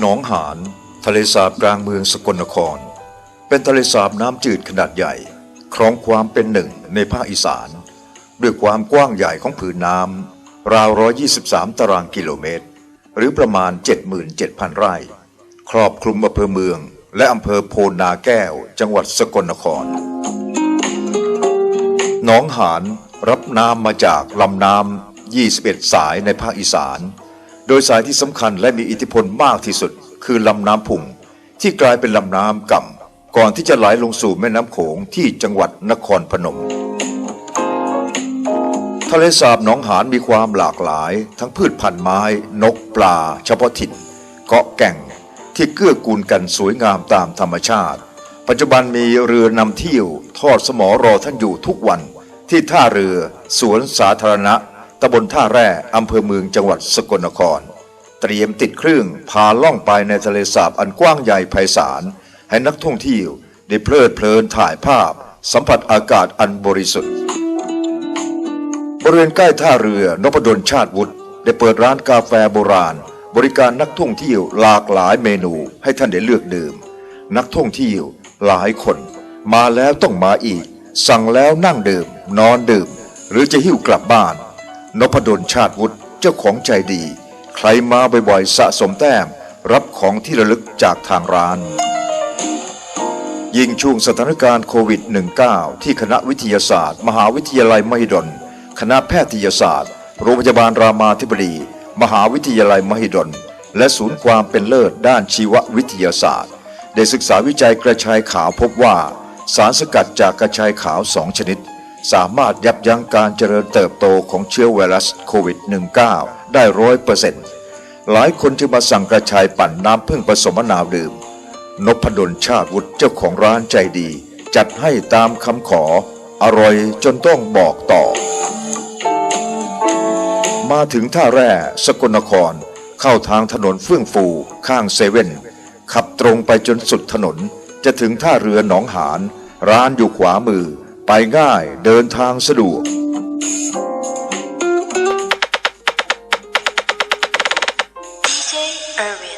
หนองหานทะเลสาบกลางเมืองสกลนคร เป็นทะเลสาบน้ำจืดขนาดใหญ่ ครองความเป็นหนึ่งในภาคอีสาน ด้วยความกว้างใหญ่ของผืนน้ำราว 123 ตารางกิโลเมตร หรือประมาณ 77,000 ไร่ ครอบคลุมอำเภอเมือง และอำเภอโพนนาแก้ว จังหวัดสกลนคร หนองหานรับน้ำมาจากลำน้ำ 21 สายในภาคอีสาน โดยสายที่สำคัญและมีอิทธิพลมากที่สุด คือลำน้ำพุงที่กลายเป็นลำน้ำก่ำก่อนที่จะไหลลงสู่แม่น้ำโขงที่จังหวัดนครพนม ทะเลสาบหนองหานมีความหลากหลาย ทั้งพืชพันธุ์ไม้ นกปลา เฉพาะถิ่น เกาะแก่ง ที่เกื้อกูลกันสวยงามตามธรรมชาติ ปัจจุบันมีเรือนำเที่ยวทอดสมอรอท่านอยู่ทุกวัน ที่ท่าเรือ สวนสาธารณะตำบลท่าแร่อำเภอเมืองจังหวัดสกลนคร เตรียมติดเครื่องพาล่องไปในทะเลสาบอันกว้างใหญ่ไพศาล ให้นักท่องเที่ยวได้เพลิดเพลินถ่ายภาพ สัมผัสอากาศอันบริสุทธิ์ บริเวณใกล้ท่าเรือนพดลชาติวุฒิได้เปิดร้านกาแฟโบราณ บริการนักท่องเที่ยวหลากหลายเมนูให้ท่านได้เลือกดื่ม นักท่องเที่ยวหลายคน มาแล้วต้องมาอีก สั่งแล้วนั่งดื่ม นอนดื่ม หรือจะหิ้วกลับบ้าน นพดลชาติวุฒิเจ้าของใจดี ใครมาบ่อยๆสะสมแต้ม รับของที่ระลึกจากทางร้าน ยิ่งช่วงสถานการณ์โควิด -19 ที่คณะวิทยาศาสตร์ มหาวิทยาลัยมหิดล คณะแพทยศาสตร์ โรงพยาบาลรามาธิบดี มหาวิทยาลัยมหิดล และศูนย์ความเป็นเลิศด้านชีววิทยาศาสตร์ ได้ศึกษาวิจัยกระชายขาวพบว่า สารสกัดจากกระชายขาวสองชนิด สามารถยับยั้งการเจริญเติบโตของเชื้อไวรัสโควิด -19 ได้ร้อยเปอร์เซ็นต์หลายคนจึงมาสั่งกระชายปั่นน้ำพึ่งผสมมะนาวดื่ม นพดลชาติวุฒิเจ้าของร้านใจดี จัดให้ตามคำขอ อร่อยจนต้องบอกต่อ มาถึงท่าแร่สกลนคร เข้าทางถนนเฟื่องฟูข้างเซเว่นขับตรงไปจนสุดถนน จะถึงท่าเรือหนองหาน ร้านอยู่ขวามือ ไปง่ายเดินทางสะดวกเ